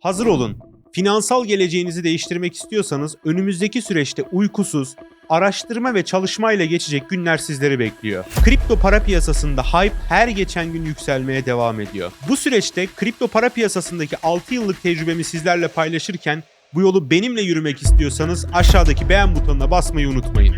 Hazır olun. Finansal geleceğinizi değiştirmek istiyorsanız önümüzdeki süreçte uykusuz, araştırma ve çalışmayla geçecek günler sizleri bekliyor. Kripto para piyasasında hype her geçen gün yükselmeye devam ediyor. Bu süreçte kripto para piyasasındaki 6 yıllık tecrübemi sizlerle paylaşırken bu yolu benimle yürümek istiyorsanız aşağıdaki beğen butonuna basmayı unutmayın.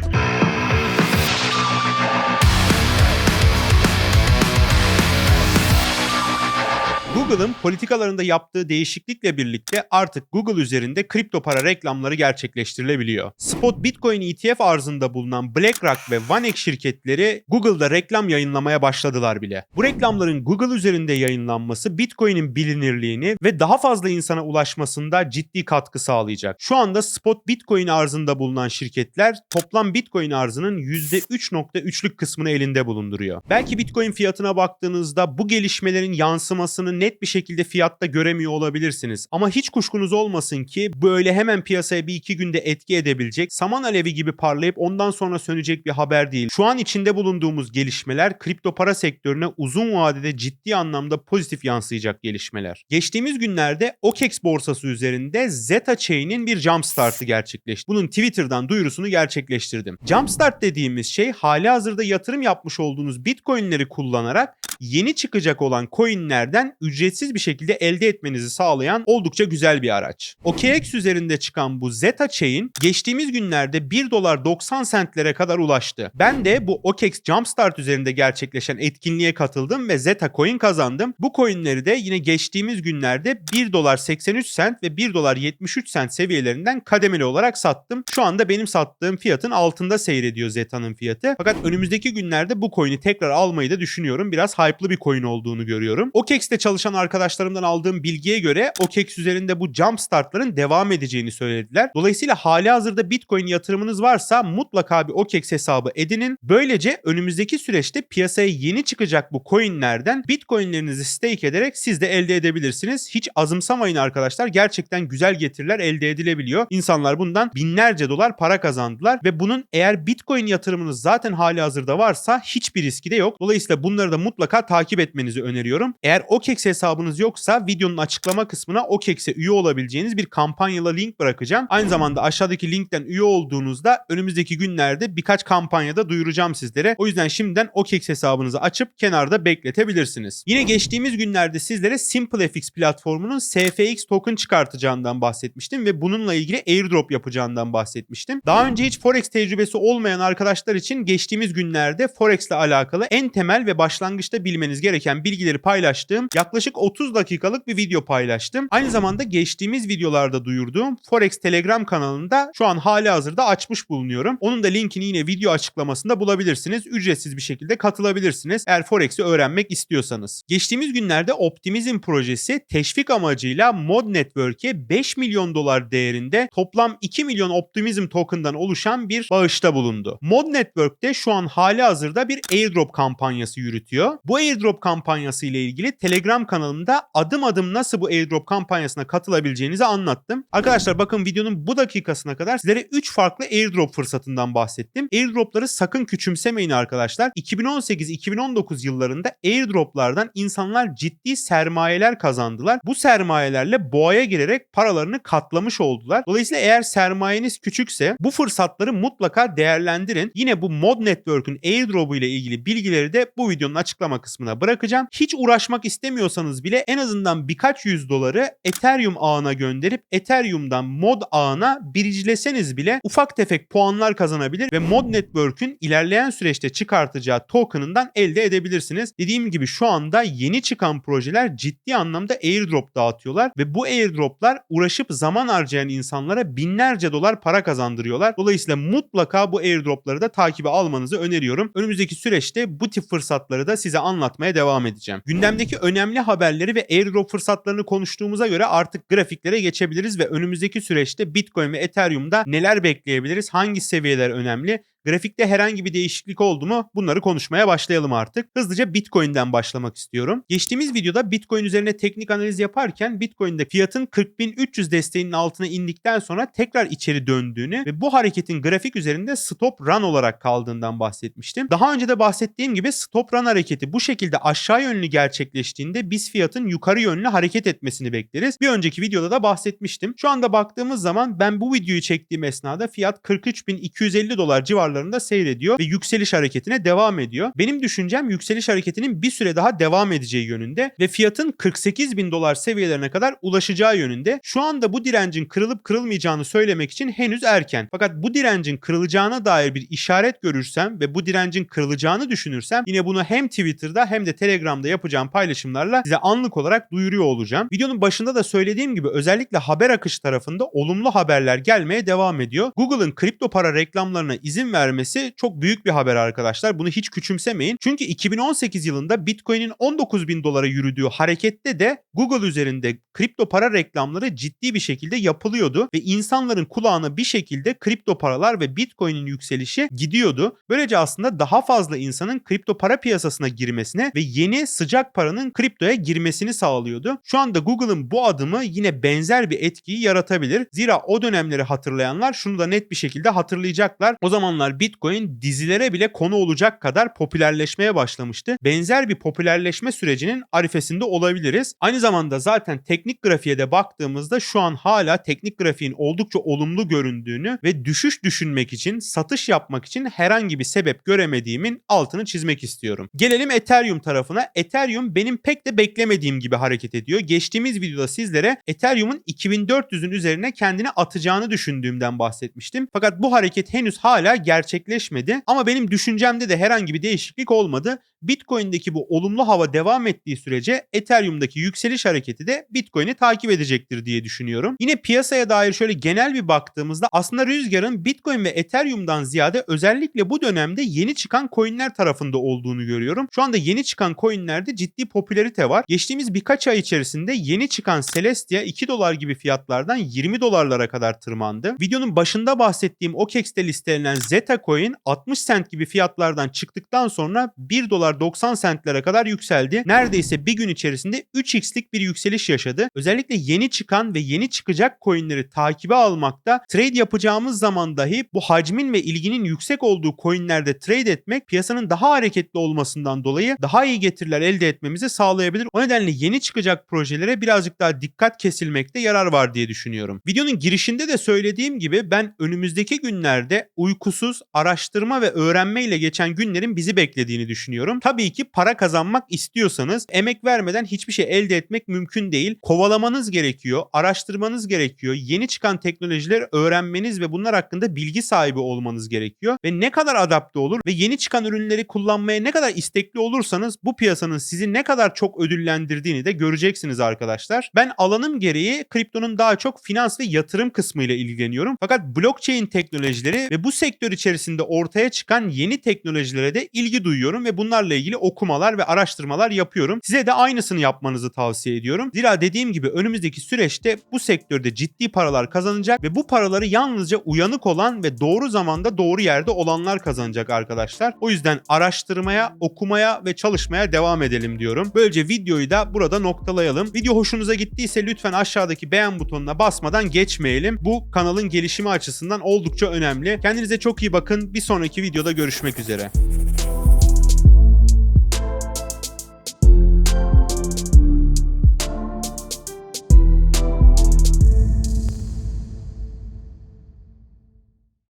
Google'ın politikalarında yaptığı değişiklikle birlikte artık Google üzerinde kripto para reklamları gerçekleştirilebiliyor. Spot Bitcoin ETF arzında bulunan BlackRock ve VanEck şirketleri Google'da reklam yayınlamaya başladılar bile. Bu reklamların Google üzerinde yayınlanması Bitcoin'in bilinirliğini ve daha fazla insana ulaşmasında ciddi katkı sağlayacak. Şu anda Spot Bitcoin arzında bulunan şirketler toplam Bitcoin arzının %3.3'lük kısmını elinde bulunduruyor. Belki Bitcoin fiyatına baktığınızda bu gelişmelerin yansımasını net bir şekilde fiyatta göremiyor olabilirsiniz. Ama hiç kuşkunuz olmasın ki böyle hemen piyasaya bir iki günde etki edebilecek, saman alevi gibi parlayıp ondan sonra sönecek bir haber değil. Şu an içinde bulunduğumuz gelişmeler kripto para sektörüne uzun vadede ciddi anlamda pozitif yansıyacak gelişmeler. Geçtiğimiz günlerde OKEX borsası üzerinde Zeta Chain'in bir jumpstart'ı gerçekleşti. Bunun Twitter'dan duyurusunu gerçekleştirdim. Jumpstart dediğimiz şey hali hazırda yatırım yapmış olduğunuz Bitcoin'leri kullanarak yeni çıkacak olan coinlerden ücretsiz bir şekilde elde etmenizi sağlayan oldukça güzel bir araç. OKX üzerinde çıkan bu Zeta Chain geçtiğimiz günlerde 1 dolar 90 centlere kadar ulaştı. Ben de bu OKX Jumpstart üzerinde gerçekleşen etkinliğe katıldım ve Zeta Coin kazandım. Bu coinleri de yine geçtiğimiz günlerde 1 dolar 83 cent ve 1 dolar 73 cent seviyelerinden kademeli olarak sattım. Şu anda benim sattığım fiyatın altında seyrediyor Zeta'nın fiyatı. Fakat önümüzdeki günlerde bu coin'i tekrar almayı da düşünüyorum. Biraz hype'lı bir coin olduğunu görüyorum. OKX'te çalışan arkadaşlarımdan aldığım bilgiye göre OKX üzerinde bu jump startların devam edeceğini söylediler. Dolayısıyla hali hazırda Bitcoin yatırımınız varsa mutlaka bir OKX hesabı edinin. Böylece önümüzdeki süreçte piyasaya yeni çıkacak bu coinlerden Bitcoinlerinizi stake ederek siz de elde edebilirsiniz. Hiç azımsamayın arkadaşlar. Gerçekten güzel getiriler elde edilebiliyor. İnsanlar bundan binlerce dolar para kazandılar ve bunun eğer Bitcoin yatırımınız zaten hali hazırda varsa hiçbir riski de yok. Dolayısıyla bunları da mutlaka takip etmenizi öneriyorum. Eğer OKEX hesabınız yoksa videonun açıklama kısmına OKEX'e üye olabileceğiniz bir kampanyalı link bırakacağım. Aynı zamanda aşağıdaki linkten üye olduğunuzda önümüzdeki günlerde birkaç kampanyada duyuracağım sizlere. O yüzden şimdiden OKEX hesabınızı açıp kenarda bekletebilirsiniz. Yine geçtiğimiz günlerde sizlere SimpleFX platformunun SFX token çıkartacağından bahsetmiştim ve bununla ilgili airdrop yapacağından bahsetmiştim. Daha önce hiç Forex tecrübesi olmayan arkadaşlar için geçtiğimiz günlerde Forex ile alakalı en temel ve başlangıçta bilmeniz gereken bilgileri paylaştığım yaklaşık 30 dakikalık bir video paylaştım. Aynı zamanda geçtiğimiz videolarda duyurduğum Forex Telegram kanalında şu an hali hazırda açmış bulunuyorum. Onun da linkini yine video açıklamasında bulabilirsiniz. Ücretsiz bir şekilde katılabilirsiniz eğer Forex'i öğrenmek istiyorsanız. Geçtiğimiz günlerde Optimizm projesi teşvik amacıyla Mod Network'e 5 milyon dolar değerinde toplam 2 milyon Optimizm token'dan oluşan bir bağışta bulundu. Mod Network'te şu an hali hazırda bir airdrop kampanyası yürütüyor. Bu airdrop kampanyası ile ilgili Telegram kanalımda adım adım nasıl bu airdrop kampanyasına katılabileceğinizi anlattım. Arkadaşlar bakın videonun bu dakikasına kadar sizlere 3 farklı airdrop fırsatından bahsettim. Airdropları sakın küçümsemeyin arkadaşlar. 2018-2019 yıllarında airdroplardan insanlar ciddi sermayeler kazandılar. Bu sermayelerle boğaya girerek paralarını katlamış oldular. Dolayısıyla eğer sermayeniz küçükse bu fırsatları mutlaka değerlendirin. Yine bu Mod Network'ün airdrop'u ile ilgili bilgileri de bu videonun açıklama kısmına bırakacağım. Hiç uğraşmak istemiyorsanız bile en azından birkaç yüz doları Ethereum ağına gönderip Ethereum'dan mod ağına biricileseniz bile ufak tefek puanlar kazanabilir ve Mod Network'ün ilerleyen süreçte çıkartacağı token'ından elde edebilirsiniz. Dediğim gibi şu anda yeni çıkan projeler ciddi anlamda airdrop dağıtıyorlar ve bu airdroplar uğraşıp zaman harcayan insanlara binlerce dolar para kazandırıyorlar. Dolayısıyla mutlaka bu airdropları da takibe almanızı öneriyorum. Önümüzdeki süreçte bu tip fırsatları da size anlatmaya devam edeceğim. Gündemdeki önemli haberleri ve airdrop fırsatlarını konuştuğumuza göre artık grafiklere geçebiliriz ve önümüzdeki süreçte Bitcoin ve Ethereum'da neler bekleyebiliriz, hangi seviyeler önemli Grafikte herhangi bir değişiklik oldu mu? Bunları konuşmaya başlayalım artık. Hızlıca Bitcoin'den başlamak istiyorum. Geçtiğimiz videoda Bitcoin üzerine teknik analiz yaparken Bitcoin'de fiyatın 40.300 desteğinin altına indikten sonra tekrar içeri döndüğünü ve bu hareketin grafik üzerinde stop run olarak kaldığından bahsetmiştim. Daha önce de bahsettiğim gibi stop run hareketi bu şekilde aşağı yönlü gerçekleştiğinde biz fiyatın yukarı yönlü hareket etmesini bekleriz. Bir önceki videoda da bahsetmiştim. Şu anda baktığımız zaman ben bu videoyu çektiğim esnada fiyat 43.250 dolar civarlarında seyrediyor ve yükseliş hareketine devam ediyor. Benim düşüncem yükseliş hareketinin bir süre daha devam edeceği yönünde ve fiyatın 48.000 dolar seviyelerine kadar ulaşacağı yönünde. Şu anda bu direncin kırılıp kırılmayacağını söylemek için henüz erken. Fakat bu direncin kırılacağına dair bir işaret görürsem ve bu direncin kırılacağını düşünürsem yine bunu hem Twitter'da hem de Telegram'da yapacağım paylaşımlarla size anlık olarak duyuruyor olacağım. Videonun başında da söylediğim gibi özellikle haber akışı tarafında olumlu haberler gelmeye devam ediyor. Google'ın kripto para reklamlarına izin vermesi çok büyük bir haber arkadaşlar. Bunu hiç küçümsemeyin. Çünkü 2018 yılında Bitcoin'in 19 bin dolara yürüdüğü harekette de Google üzerinde kripto para reklamları ciddi bir şekilde yapılıyordu ve insanların kulağına bir şekilde kripto paralar ve Bitcoin'in yükselişi gidiyordu. Böylece aslında daha fazla insanın kripto para piyasasına girmesine ve yeni sıcak paranın kriptoya girmesini sağlıyordu. Şu anda Google'ın bu adımı yine benzer bir etkiyi yaratabilir. Zira o dönemleri hatırlayanlar şunu da net bir şekilde hatırlayacaklar. O zamanlar Bitcoin dizilere bile konu olacak kadar popülerleşmeye başlamıştı. Benzer bir popülerleşme sürecinin arifesinde olabiliriz. Aynı zamanda zaten teknik grafiğe de baktığımızda şu an hala teknik grafiğin oldukça olumlu göründüğünü ve düşüş düşünmek için, satış yapmak için herhangi bir sebep göremediğimin altını çizmek istiyorum. Gelelim Ethereum tarafına. Ethereum benim pek de beklemediğim gibi hareket ediyor. Geçtiğimiz videoda sizlere Ethereum'un 2400'ün üzerine kendini atacağını düşündüğümden bahsetmiştim. Fakat bu hareket henüz hala gerçekleşmedi. Ama benim düşüncemde de herhangi bir değişiklik olmadı. Bitcoin'deki bu olumlu hava devam ettiği sürece Ethereum'daki yükseliş hareketi de Bitcoin'i takip edecektir diye düşünüyorum. Yine piyasaya dair şöyle genel bir baktığımızda aslında rüzgarın Bitcoin ve Ethereum'dan ziyade özellikle bu dönemde yeni çıkan coinler tarafında olduğunu görüyorum. Şu anda yeni çıkan coinlerde ciddi popülarite var. Geçtiğimiz birkaç ay içerisinde yeni çıkan Celestia 2 dolar gibi fiyatlardan 20 dolarlara kadar tırmandı. Videonun başında bahsettiğim OKEX'te listelenen Zeta Coin 60 cent gibi fiyatlardan çıktıktan sonra 1 dolar 90 centlere kadar yükseldi. Neredeyse bir gün içerisinde 3x'lik bir yükseliş yaşadı. Özellikle yeni çıkan ve yeni çıkacak coinleri takibe almakta trade yapacağımız zaman dahi bu hacmin ve ilginin yüksek olduğu coinlerde trade etmek piyasanın daha hareketli olmasından dolayı daha iyi getiriler elde etmemizi sağlayabilir. O nedenle yeni çıkacak projelere birazcık daha dikkat kesilmekte yarar var diye düşünüyorum. Videonun girişinde de söylediğim gibi ben önümüzdeki günlerde uykusuz, araştırma ve öğrenme ile geçen günlerin bizi beklediğini düşünüyorum. Tabii ki para kazanmak istiyorsanız emek vermeden hiçbir şey elde etmek mümkün değil. Kovalamanız gerekiyor, araştırmanız gerekiyor, yeni çıkan teknolojileri öğrenmeniz ve bunlar hakkında bilgi sahibi olmanız gerekiyor. Ve ne kadar adapte olur ve yeni çıkan ürünleri kullanmaya ne kadar istekli olursanız bu piyasanın sizi ne kadar çok ödüllendirdiğini de göreceksiniz arkadaşlar. Ben alanım gereği kriptonun daha çok finans ve yatırım kısmıyla ilgileniyorum. Fakat blockchain teknolojileri ve bu sektör içerisinde ortaya çıkan yeni teknolojilere de ilgi duyuyorum ve bunlarla ilgili okumalar ve araştırmalar yapıyorum. Size de aynısını yapmanızı tavsiye ediyorum. Zira dediğim gibi önümüzdeki süreçte bu sektörde ciddi paralar kazanacak ve bu paraları yalnızca uyanık olan ve doğru zamanda doğru yerde olanlar kazanacak arkadaşlar. O yüzden araştırmaya, okumaya ve çalışmaya devam edelim diyorum. Böylece videoyu da burada noktalayalım. Video hoşunuza gittiyse lütfen aşağıdaki beğen butonuna basmadan geçmeyelim. Bu kanalın gelişimi açısından oldukça önemli. Kendinize çok bakın. Bir sonraki videoda görüşmek üzere.